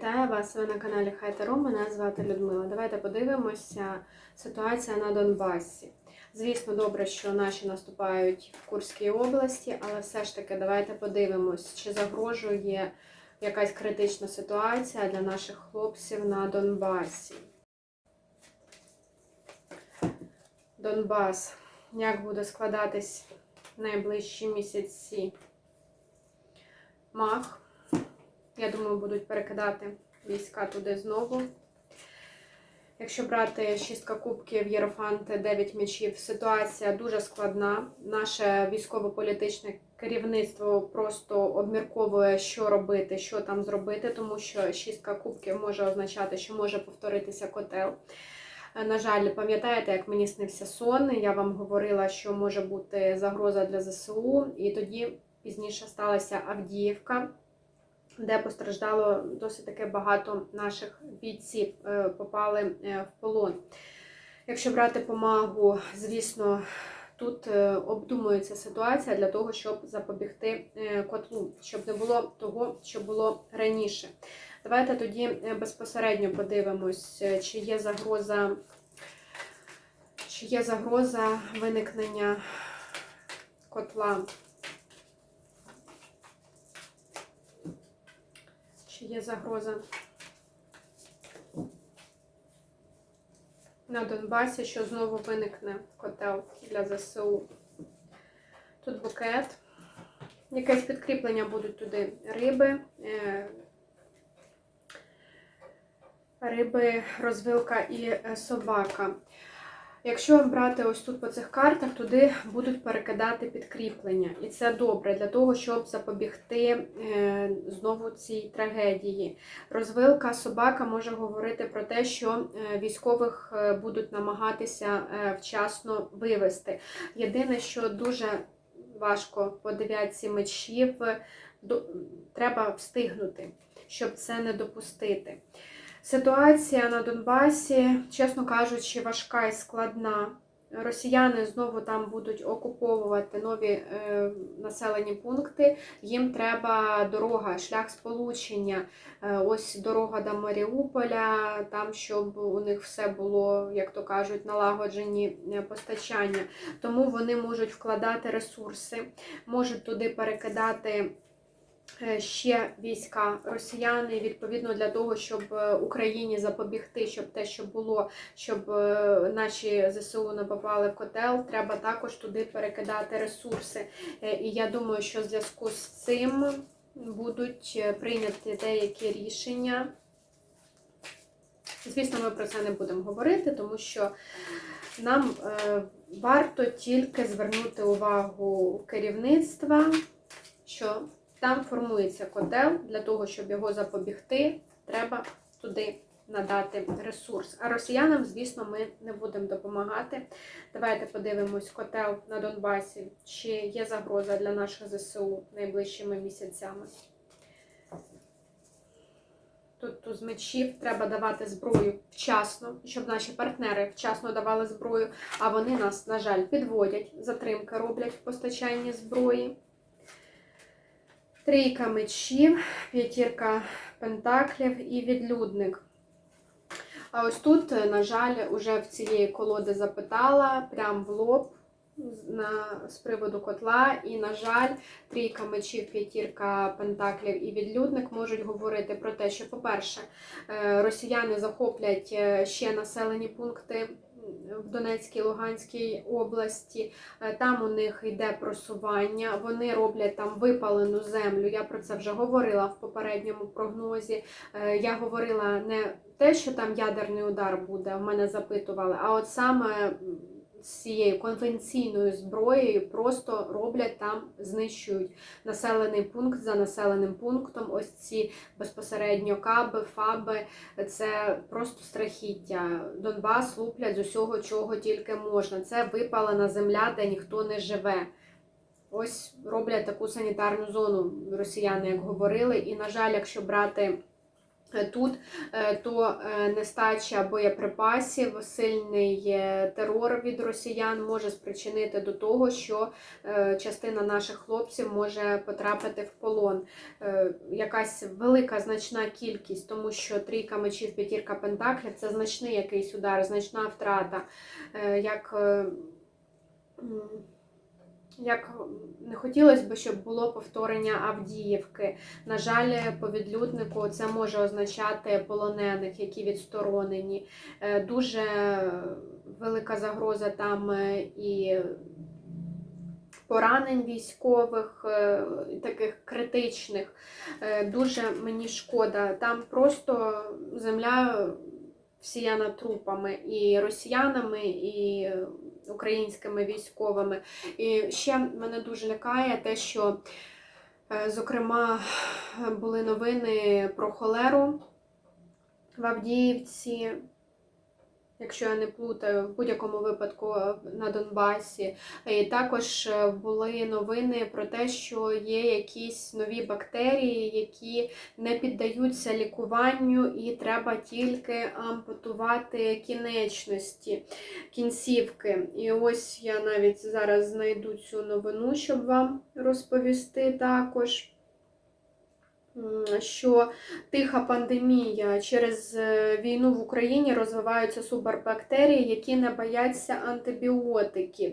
Вітаю вас! Ви на каналі Хайтаро. Мене звати Людмила. Давайте подивимося ситуація на Донбасі. Звісно, добре, що наші наступають в Курській області, але все ж таки давайте подивимось, чи загрожує якась критична ситуація для наших хлопців на Донбасі. Донбас. Як буде складатись найближчі місяці? Мах. Я думаю, будуть перекидати війська туди знову. Якщо брати шістка кубків, Єрофант, 9 м'ячів, ситуація дуже складна. Наше військово-політичне керівництво просто обмірковує, що робити, що там зробити, тому що шістка кубків може означати, що може повторитися котел. На жаль, пам'ятаєте, як мені снився сон, я вам говорила, що може бути загроза для ЗСУ, і тоді пізніше сталася Авдіївка де постраждало досить таки багато наших бійців, е, попали е, в полон. Якщо брати помагу, звісно, тут е, обдумується ситуація для того, щоб запобігти котлу, щоб не було того, що було раніше. Давайте тоді безпосередньо подивимось, чи є загроза, чи є загроза виникнення котла. Є загроза на Донбасі, що знову виникне котел для ЗСУ? Тут букет. Якесь підкріплення будуть туди риби, е, риби, розвилка і собака. Якщо брати ось тут по цих картах, туди будуть перекидати підкріплення. І це добре для того, щоб запобігти е, знову цій трагедії. Розвилка собака може говорити про те, що е, військових е, будуть намагатися вчасно вивести. Єдине, що дуже важко по дев'ятці мечів, треба встигнути, щоб це не допустити. Ситуація на Донбасі, чесно кажучи, важка і складна. Росіяни знову там будуть окуповувати нові е, населені пункти. Їм треба дорога, шлях сполучення. Е, ось дорога до Маріуполя, там щоб у них все було, як то кажуть, налагоджені е, постачання. Тому вони можуть вкладати ресурси, можуть туди перекидати. Е, ще війська росіяни відповідно для того, щоб е, Україні запобігти, щоб те, що було, щоб е, наші ЗСУ не попали в котел, треба також туди перекидати ресурси. І я думаю, що в зв'язку з цим будуть прийняті деякі рішення. Звісно, ми про це не будемо говорити, тому що нам варто тільки звернути увагу керівництва, що там формується котел, для того, щоб його запобігти, треба туди надати ресурс. А росіянам, звісно, ми не будемо допомагати. Давайте подивимось котел на Донбасі, чи є загроза для наших ЗСУ найближчими місяцями. Тут туз мечів треба давати зброю вчасно, щоб наші партнери вчасно давали зброю, а вони нас, на жаль, підводять, затримки роблять в постачанні зброї. Трійка мечів, п'ятірка пентаклів і відлюдник. А ось тут, на жаль, уже в цієї колоди запитала, прям в лоб на, з приводу котла. І, на жаль, трійка мечів, п'ятірка пентаклів і відлюдник можуть говорити про те, що, по-перше, е, росіяни захоплять е, ще населені пункти в Донецькій Луганській області. Е, там у них йде просування, вони роблять там випалену землю. Я про це вже говорила в попередньому прогнозі. Е, я говорила не те, що там ядерний удар буде, в мене запитували, а от саме цією конвенційною зброєю просто роблять там, знищують населений пункт за населеним пунктом. Ось ці безпосередньо каби, фаби, це просто страхіття. Донбас луплять з усього, чого тільки можна. Це випалена земля, де ніхто не живе. Ось роблять таку санітарну зону росіяни, як говорили. І, на жаль, якщо брати тут, е, то е, нестача боєприпасів, сильний е, терор від росіян може спричинити до того, що е, частина наших хлопців може потрапити в полон. Е, Якась велика значна кількість, тому що трійка мечів, п'ятірка пентаклів це значний якийсь удар, значна втрата. Е, Як е, як не хотілося б, щоб було повторення Авдіївки. На жаль, по відлюднику це може означати полонених, які відсторонені. Е, Дуже велика загроза там е, і поранень військових, е, таких критичних. Дуже мені шкода. Там просто земля всіяна трупами і росіянами, і українськими військовими. І ще мене дуже лякає те, що, е, зокрема, були новини про холеру в Авдіївці. Якщо я не плутаю, в будь-якому випадку е, на Донбасі. І також е, були новини про те, що є якісь нові бактерії, які не піддаються лікуванню, і треба тільки ампутувати кінечності, кінцівки. І ось я навіть зараз знайду цю новину, щоб вам розповісти також. Що тиха пандемія через е, війну в Україні розвиваються супербактерії, які не бояться антибіотиків.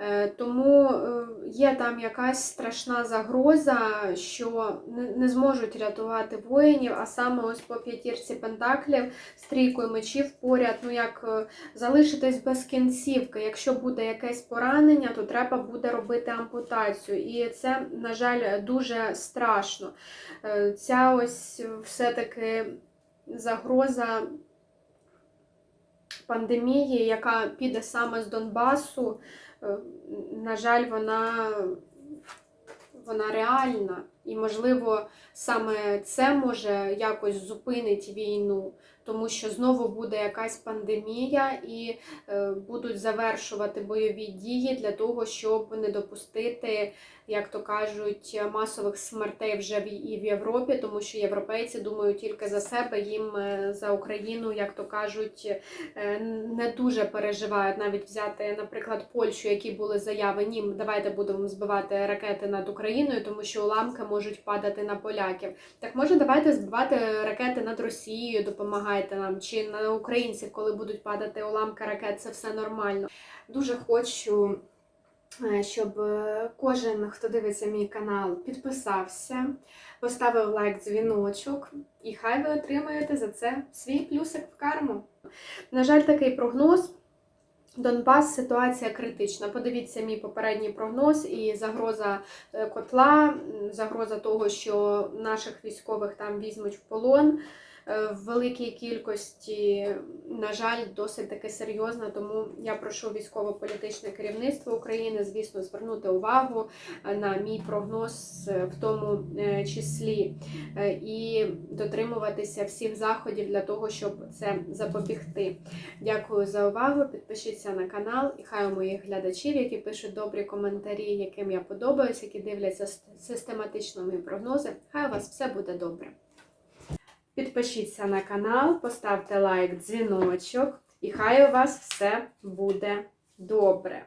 Е, Тому е, є там якась страшна загроза, що не- зможуть рятувати воїнів, а саме ось по п'ятірці пентаклів з трійкою мечів поряд, ну як залишитись без кінцівки. Якщо буде якесь поранення, то треба буде робити ампутацію. І це, на жаль, дуже страшно. Е, Ця ось все-таки загроза пандемії, яка піде саме з Донбасу, е, на жаль, вона, вона реальна. І, можливо, саме це може якось зупинить війну, тому що знову буде якась пандемія і е, будуть завершувати бойові дії для того, щоб не допустити, як то кажуть, масових смертей вже в- і в Європі, тому що європейці думають тільки за себе, їм е, за Україну, як то кажуть, е, не дуже переживають. Навіть взяти, наприклад, Польщу, які були заяви, ні, давайте будемо збивати ракети над Україною, тому що уламки можуть падати на поляків. Так може, давайте збивати ракети над Росією, допомагайте нам, чи на українців, коли будуть падати уламки ракет, це все нормально. Дуже хочу, е, щоб е, кожен, хто дивиться мій канал, підписався, поставив лайк, дзвіночок, і хай ви отримаєте за це свій плюсик в карму. На жаль, такий прогноз. Донбас ситуація критична. Подивіться мій попередній прогноз і загроза е, котла, загроза того, що наших військових там візьмуть в полон в великій кількості, на жаль, досить таки серйозна. Тому я прошу військово-політичне керівництво України, звісно, звернути увагу е, на мій прогноз е, в тому е, числі е, і дотримуватися всіх заходів для того, щоб це запобігти. Дякую за увагу. Підпишіться на канал, і хай у моїх глядачів, які пишуть добрі коментарі, яким я подобаюсь, які дивляться систематично мої прогнози. Хай у вас все буде добре. Підпишіться на канал, поставте лайк, дзвіночок, і хай у вас все буде добре.